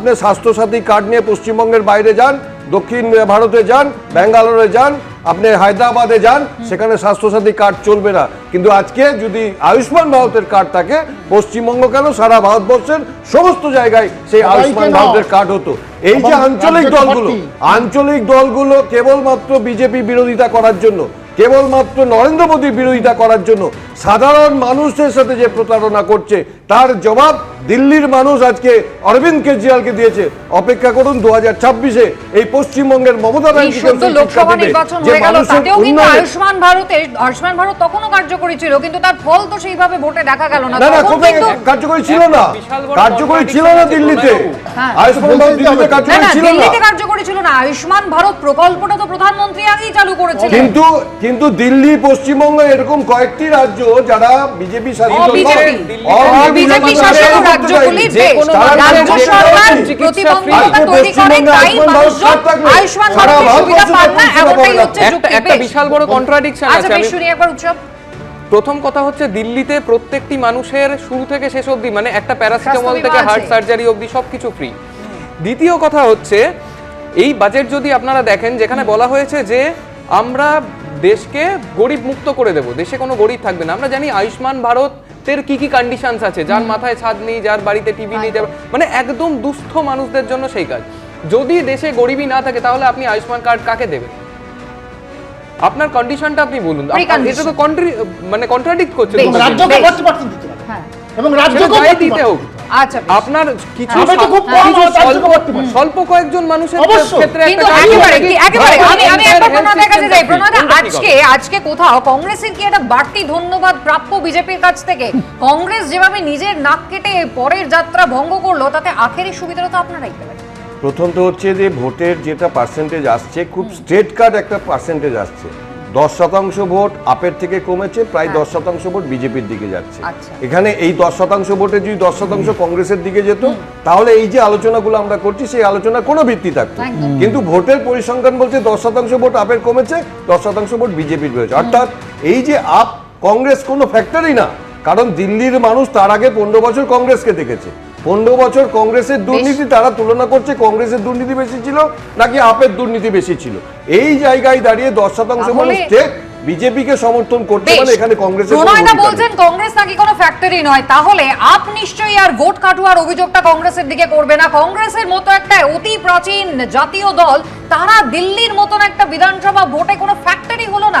আপনি স্বাস্থ্যসাথী কার্ড নিয়ে পশ্চিমবঙ্গের বাইরে যান দক্ষিণ ভারতে যান ব্যাঙ্গালোরে যান আপনি হায়দ্রাবাদে যান সেখানে স্বাস্থ্যসাথী কার্ড চলবে না। কিন্তু আজকে যদি আয়ুষ্মান ভারতের কার্ড থাকে পশ্চিমবঙ্গ কেন? সারা ভারতবর্ষের সমস্ত জায়গায় সেই আয়ুষ্মান ভারতের কার্ড হতো। এই যে আঞ্চলিক দলগুলো আঞ্চলিক দলগুলো কেবলমাত্র বিজেপি বিরোধিতা করার জন্য কেবলমাত্র নরেন্দ্র মোদীর বিরোধিতা করার জন্য সাধারণ মানুষের সাথে যে প্রতারণা করছে তার জবাব দিল্লির মানুষ আজকে অরবিন্দ কেজরিওয়ালকে দিয়েছে। অপেক্ষা করুন দু হাজার ছাব্বিশে এই পশ্চিমবঙ্গের মমতা হয়ে আয়ুষ্মান ভারতে আয়ুষ্মান ভারত তখনও কার্যকরী ছিল কিন্তু তার ফল তো সেইভাবে ভোটে দেখা গেল না। না না তখন কোথায় কিন্তু কার্যকরী ছিল না? কার্যকরী ছিল না দিল্লিতে? হ্যাঁ। আয়ুষ্মান ভারত দিল্লিতে কার্যকরী ছিল না। দিল্লিতে কার্যকরী ছিল না। আয়ুষ্মান ভারত প্রকল্পটা তো প্রধানমন্ত্রী আগেই চালু করেছিলেন। কিন্তু কিন্তু দিল্লি পশ্চিমবঙ্গ এরকম কয়েকটি রাজ্য যারা বিজেপি শাসিত বিজেপি। শাসিত শাসিত রাজ্যগুলি চায়নি। যে বেশ। কোনো তারা রাজ্য সরকার প্রতিবন্ধকতা তৈরি করে তাই মানুষজন আয়ুষ্মান ভারতের সুবিধা পান না এমনটাই হচ্ছে যুক্তি একটা বিশাল বড় কন্ট্রাডিকশন আচ্ছা আছে। আমি শুনি একবার উৎসব। প্রথম কথা হচ্ছে দিল্লিতে প্রত্যেকটি মানুষের শুরু থেকে শেষ অবধি মানে একটা প্যারাসিটামল থেকে হার্ট সার্জারি অবধি সবকিছু ফ্রি দ্বিতীয় কথা হচ্ছে এই বাজেট যদি আপনারা দেখেন যেখানে বলা হয়েছে যে আমরা দেশকে গরিব মুক্ত করে দেব দেশে কোনো গরিব থাকবে না। আমরা জানি আয়ুষ্মান ভারতের কি কি কন্ডিশনস আছে যার মাথায় ছাদ নেই যার বাড়িতে টিভি নেই যার মানে একদম দুস্থ মানুষদের জন্য সেই কাজ। যদি দেশে গরিবই না থাকে তাহলে আপনি আয়ুষ্মান কার্ড কাকে দেবেন? আপনার কন্ডিশনটা আপনি বলুন। এটা তো কন্ট্রি মানে কন্ট্রাডিক্ট করছে রাজ্যকে হবে হ্যাঁ। এবং রাজ্যকে দিতে হোক আচ্ছা আপনার কিছু আমি তো খুব কম কিছু আমার রাজ্যকে স্বল্প- ভর্তি করছি। স্বল্প কয়েকজন মানুষের ক্ষেত্রে কিন্তু একেবারে একেবারে আমি আমি একবার health কাছে যাই। টা প্রণাদ কোনটা ঠিক আজকে আজকে কোথাও কংগ্রেসের কি একটা বাড়তি ধন্যবাদ প্রাপ্য বিজেপির কাছ থেকে? কংগ্রেস যেভাবে নিজের নাক কেটে পরের যাত্রা ভঙ্গ করল তাতে আখেরি সুবিধাটা তো আপনারাই পেলেন প্রথম তো হচ্ছে যে ভোটের যেটা পার্সেন্টেজ আসছে খুব স্ট্রেট কাট একটা পার্সেন্টেজ আসছে। দশ শতাংশ ভোট আপের থেকে কমেছে প্রায় হ্যাঁ। দশ শতাংশ ভোট বিজেপির দিকে যাচ্ছে। আচ্ছা। এখানে এই দশ শতাংশ ভোটে যদি দশ শতাংশ কংগ্রেসের দিকে যেত তাহলে এই যে আলোচনাগুলো আমরা করছি সেই আলোচনার কোনো ভিত্তি থাকতো কিন্তু ভোটের পরিসংখ্যান বলছে দশ শতাংশ ভোট আপের কমেছে দশ শতাংশ ভোট বিজেপির বেড়েছে অর্থাৎ এই যে আপ কংগ্রেস কোনো ফ্যাক্টরি না। কারণ দিল্লির মানুষ তার আগে পনেরো বছর কংগ্রেসকে দেখেছে। পনেরো বছর কংগ্রেসের দুর্নীতি তারা তুলনা করছে কংগ্রেসের দুর্নীতি বেশি ছিল নাকি আপের দুর্নীতি বেশি ছিল। এই জায়গায় দাঁড়িয়ে দশ শতাংশ মানুষ স্টেট বিজেপিকে সমর্থন করতে। পারে এখানে কংগ্রেসের কোনো প্রণয়দা বলছেন কংগ্রেস নাকি কোনো ফ্যাক্টরি নয়। তাহলে আপ নিশ্চয়ই আর ভোট কাটুয়ার অভিযোগটা কংগ্রেসের দিকে করবে না। কংগ্রেসের মতো একটা অতি প্রাচীন জাতীয় দল তারা দিল্লির মতন একটা বিধানসভা ভোটে কোনো ফ্যাক্টরি হলো না।